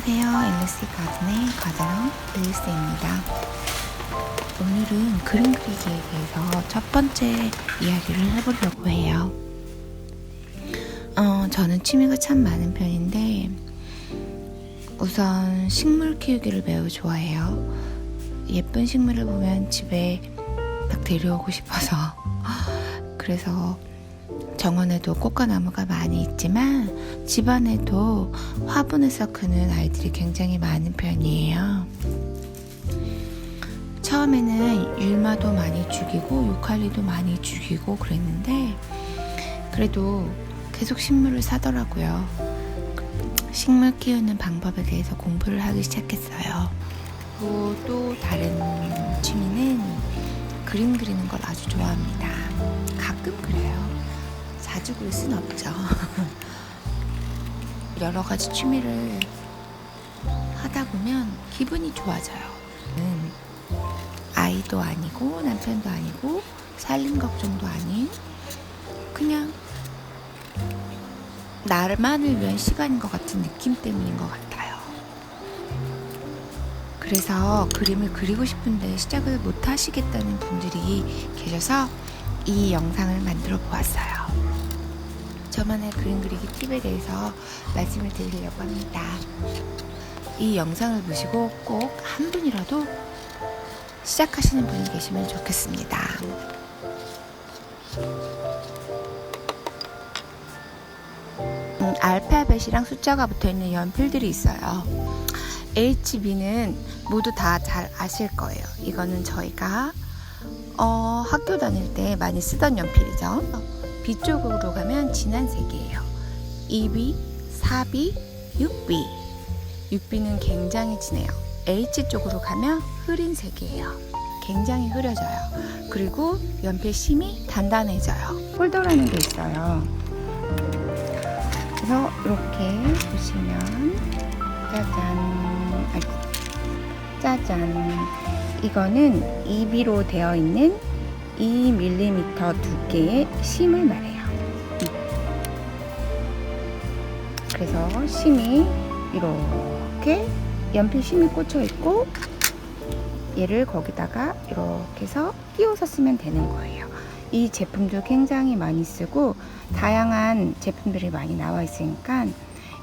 안녕하세요. 엘리스 가든의 가든 엘리스입니다. 오늘은 그림 그리기에 대해서 첫 번째 이야기를 해보려고 해요. 어, 저는 취미가 참 많은 편인데, 우선 식물 키우기를 매우 좋아해요. 예쁜 식물을 보면 집에 딱 데려오고 싶어서. 그래서 정원에도 꽃가나무가 많이 있지만 집안에도 화분에서 크는 아이들이 굉장히 많은 편이에요. 처음에는 율마도 많이 죽이고 유칼리도 많이 죽이고 그랬는데 그래도 계속 식물을 사더라고요. 식물 키우는 방법에 대해서 공부를 하기 시작했어요. 또 다른 취미는 그림 그리는 걸 아주 좋아합니다. 가끔 그래요. 자주 그릴 순 없죠. 여러 가지 취미를 하다 보면 기분이 좋아져요. 음, 아이도 아니고 남편도 아니고 살림 걱정도 아닌 그냥 나만을 위한 시간인 것 같은 느낌 때문인 것 같아요. 그래서 그림을 그리고 싶은데 시작을 못 하시겠다는 분들이 계셔서 이 영상을 만들어 보았어요. 저만의 그림 그리기 팁에 대해서 말씀을 드리려고 합니다. 이 영상을 보시고 꼭 한 분이라도 시작하시는 분이 계시면 좋겠습니다. 음, 알파벳이랑 숫자가 붙어 있는 연필들이 있어요. HB는 모두 다 잘 아실 거예요. 이거는 저희가 어, 학교 다닐 때 많이 쓰던 연필이죠. B 쪽으로 가면 진한 색이에요. 2B, 4B, 6B. 6B는 굉장히 진해요. H 쪽으로 가면 흐린 색이에요. 굉장히 흐려져요. 그리고 연필 심이 단단해져요. 폴더라는 게 있어요. 그래서 이렇게 보시면 짜잔, 아이고, 짜잔. 이거는 2B로 되어 있는 2mm 두께의 심을 말해요. 심이 이렇게 연필 심이 꽂혀 있고 얘를 거기다가 이렇게 해서 끼워서 쓰면 되는 거예요. 이 제품도 굉장히 많이 쓰고 다양한 제품들이 많이 나와 있으니까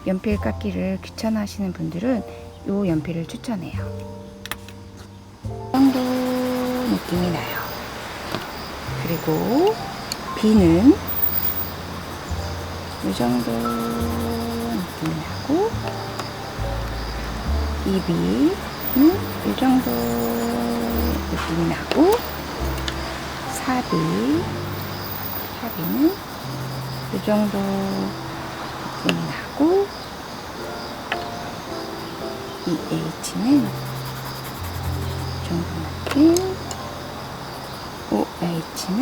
연필 깎기를 귀찮아하시는 분들은 이 연필을 추천해요. 이 정도 느낌이 나요. 그리고 B는 이 정도 2B는 이 정도 느낌이 나고 4B 4B는 이 정도 느낌이 나고 이 H는 이 정도 느낌 OH는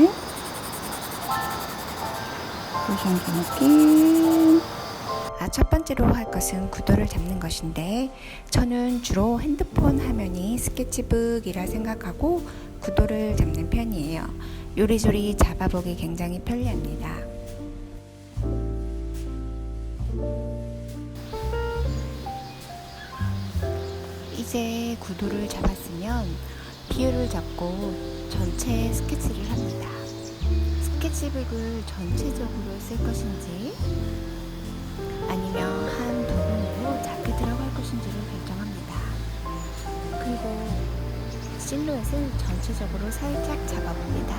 이 정도 느낌. 아, 첫 번째로 할 것은 구도를 잡는 것인데 저는 주로 핸드폰 화면이 스케치북이라 생각하고 구도를 잡는 편이에요. 요리조리 잡아보기 굉장히 편리합니다. 이제 구도를 잡았으면 비율을 잡고 전체 스케치를 합니다. 스케치북을 전체적으로 쓸 것인지 아니면 한 부분으로 작게 들어갈 것인지를 결정합니다. 그리고 실루엣을 전체적으로 살짝 잡아봅니다.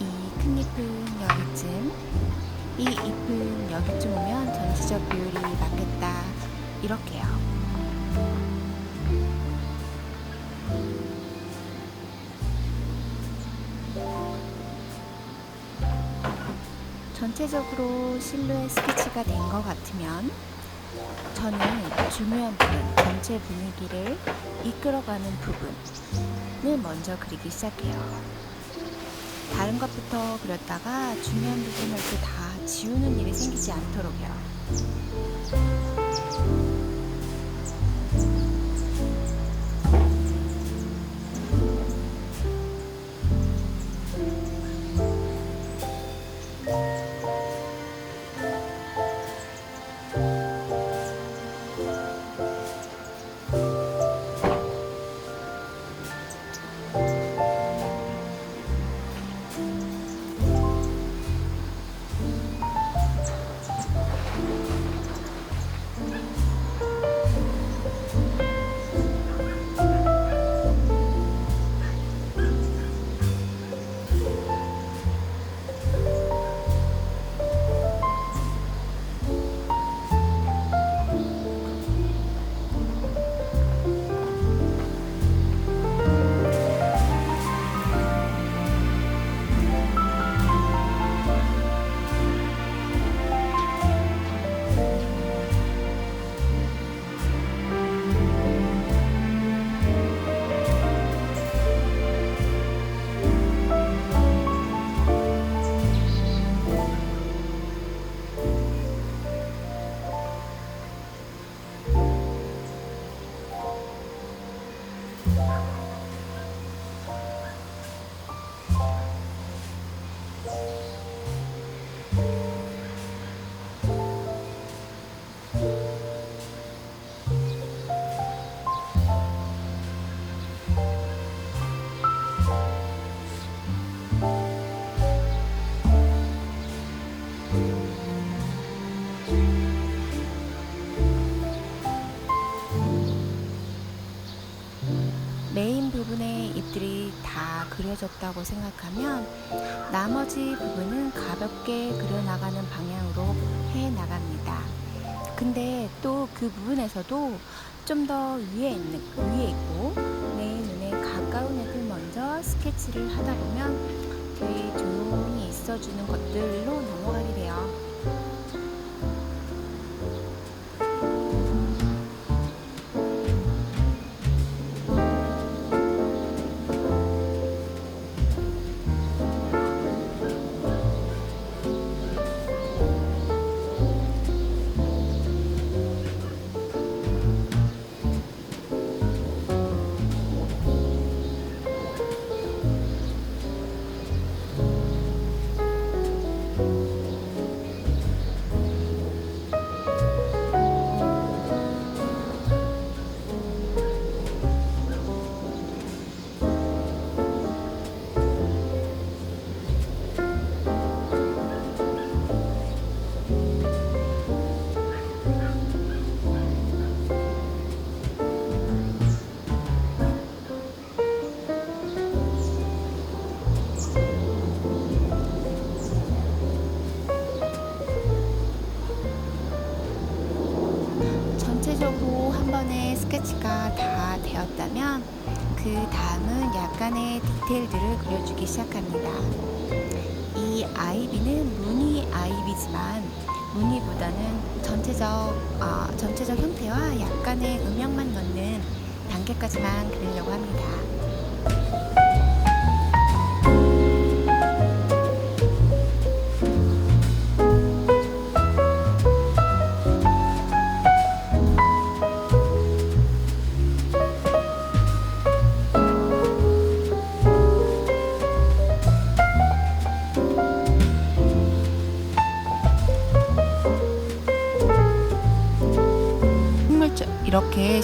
이 큰 잎은 여기쯤, 이 잎은 여기쯤 오면 전체적 비율이 맞겠다. 이렇게요. 전체적으로 실루엣 스케치가 된 것 같으면 저는 중요한 부분, 전체 분위기를 이끌어가는 부분을 먼저 그리기 시작해요. 다른 것부터 그렸다가 중요한 부분을 또 다 지우는 일이 생기지 않도록요. 부분의 잎들이 다 그려졌다고 생각하면 나머지 부분은 가볍게 그려나가는 방향으로 해 나갑니다. 근데 또 그 부분에서도 좀 더 위에 있는 위에 있고 내 눈에 가까운 애들 먼저 스케치를 하다 보면 저희 조용히 있어주는 것들로 넘어가게 돼요. 번에 스케치가 다 되었다면 그 다음은 약간의 디테일들을 그려주기 시작합니다. 이 아이비는 무늬 아이비지만 무늬보다는 전체적 어, 전체적 형태와 약간의 음영만 넣는 단계까지만 그리려고 합니다.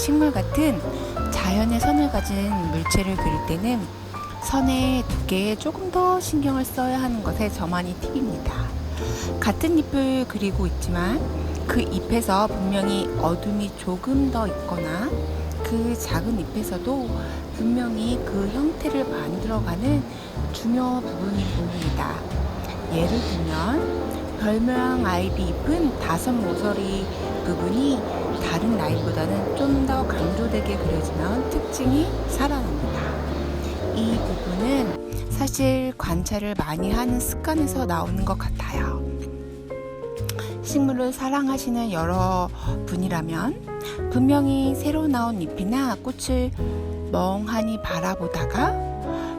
식물 같은 자연의 선을 가진 물체를 그릴 때는 선의 두께에 조금 더 신경을 써야 하는 것에 저만의 팁입니다. 같은 잎을 그리고 있지만 그 잎에서 분명히 어둠이 조금 더 있거나 그 작은 잎에서도 분명히 그 형태를 만들어가는 중요 부분이 보입니다. 예를 들면 별 모양 아이비 잎은 다섯 모서리 부분이 다른 라인보다는 좀 더 강조되게 그려지면 특징이 살아납니다. 이 부분은 사실 관찰을 많이 하는 습관에서 나오는 것 같아요. 식물을 사랑하시는 여러 분이라면 분명히 새로 나온 잎이나 꽃을 멍하니 바라보다가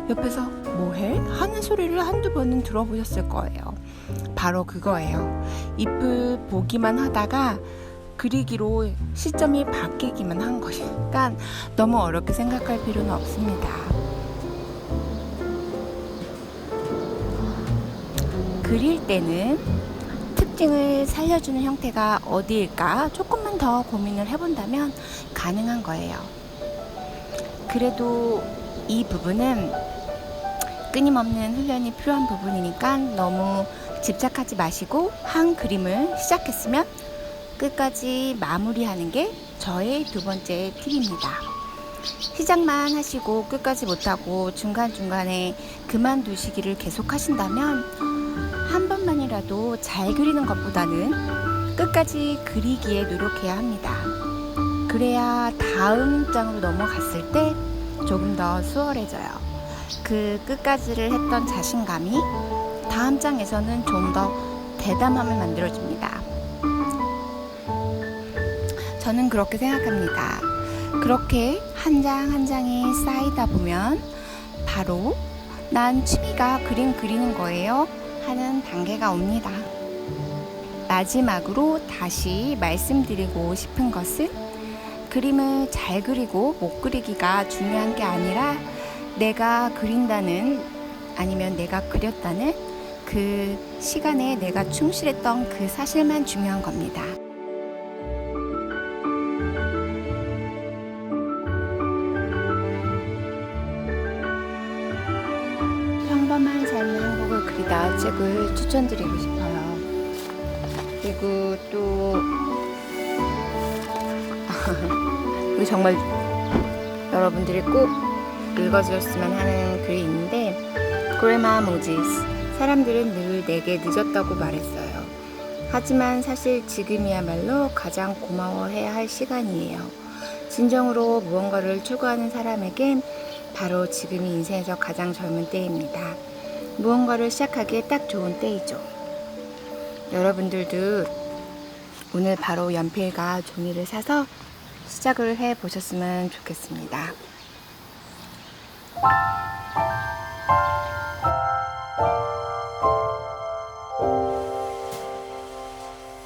옆에서 뭐해? 하는 소리를 한두 번은 들어보셨을 거예요. 바로 그거예요. 잎을 보기만 하다가 그리기로 시점이 바뀌기만 한 것이니까 너무 어렵게 생각할 필요는 없습니다. 그릴 때는 특징을 살려주는 형태가 어디일까 조금만 더 고민을 해본다면 가능한 거예요. 그래도 이 부분은 끊임없는 훈련이 필요한 부분이니까 너무 집착하지 마시고 한 그림을 시작했으면 끝까지 마무리하는 게 저의 두 번째 팁입니다. 시작만 하시고 끝까지 못하고 중간중간에 그만두시기를 계속 하신다면 한 번만이라도 잘 그리는 것보다는 끝까지 그리기에 노력해야 합니다. 그래야 다음 장으로 넘어갔을 때 조금 더 수월해져요. 그 끝까지를 했던 자신감이 다음 장에서는 좀 더 대담함을 만들어줍니다. 저는 그렇게 생각합니다. 그렇게 한장한 장이 쌓이다 보면 바로 난 취미가 그림 그리는 거예요 하는 단계가 옵니다. 마지막으로 다시 말씀드리고 싶은 것은 그림을 잘 그리고 못 그리기가 중요한 게 아니라 내가 그린다는 아니면 내가 그렸다는 그 시간에 내가 충실했던 그 사실만 중요한 겁니다. 평범한 삶의 행복을 그리다 책을 추천드리고 싶어요. 그리고 또 이거 정말 여러분들이 꼭 읽어주셨으면 하는 글이 있는데 모지스 사람들은 늘 내게 늦었다고 말했어요. 하지만 사실 지금이야말로 가장 고마워해야 할 시간이에요. 진정으로 무언가를 추구하는 사람에겐 바로 지금이 인생에서 가장 젊은 때입니다. 무언가를 시작하기에 딱 좋은 때이죠. 여러분들도 오늘 바로 연필과 종이를 사서 시작을 해 보셨으면 좋겠습니다.